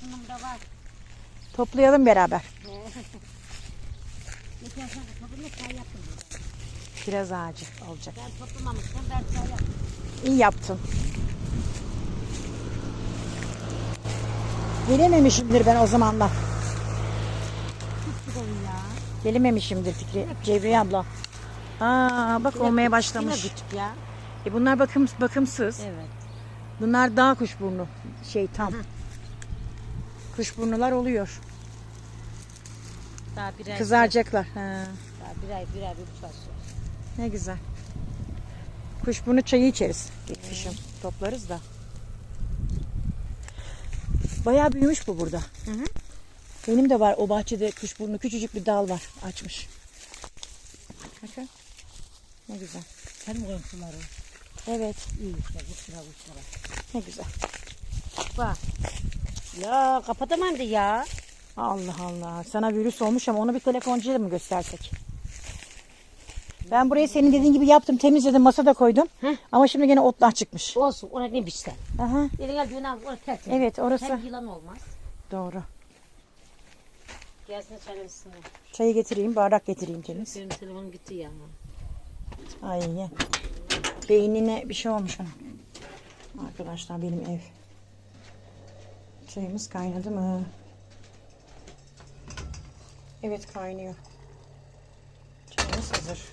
sunumda var. Toplayalım beraber. Geçen sene toplumda çay yaptım. burada. Kiraz ağacı olacak. Ben toplamamıştım ben çay yaptım. İyi yaptın. Gelememişimdir ben o zamanlar. Küçük oyun ya. Gelememişimdir Fikri. Cevriye abla. Aa bak olmaya başlamış. Yine küçük ya. E bunlar bakım bakımsız. Evet. Bunlar daha kuşburnu. Şey tam. Kuşburnular oluyor. Daha bir ay. Kızaracaklar. Ha, Daha bir ay bir ay bir buçuk ay sonra. ne güzel. Kuşburnu çayı içeriz. Kışın toplarız da. Bayağı büyümüş bu burada. Hı hı. Benim de var o bahçede kuşburnu küçücük bir dal var açmış. Bakın. Ne güzel. Senin komşuları. Evet İyi işte bu sıra bu sıra. ne güzel. Bak. Ya kapatamadı ya. Allah Allah. Sana virüs olmuş ama onu bir telefoncuya mı göstersek? Ben burayı senin dediğin gibi yaptım. Temizledim. Masada koydum. Hı. Ama şimdi gene otlar çıkmış. Olsun ona ne biçsen. Aha. Eline al orası tertemiz. Evet orası. Hem yılan olmaz. Doğru. Gelsin çayın üstüne. Çayı getireyim. Bardak getireyim temiz. Benim telefonum gitti ya. Ay ye. Beynine bir şey olmuş onun. Arkadaşlar benim ev. Çayımız kaynadı mı? Evet kaynıyor. Çayımız hazır.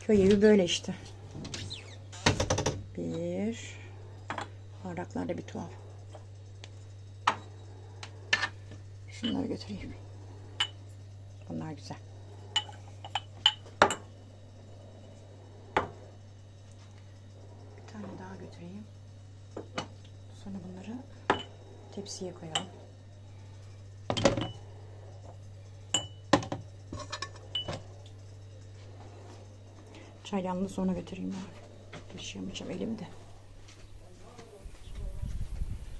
Köy evi böyle işte. Bir. Bardaklar da bir tuhaf. Şunları götüreyim. Bunlar güzel. Bir tane daha götüreyim. Tepsiye koyalım. Çaydanlığı sonra götüreyim ben. Taşıyamayacağım elimde.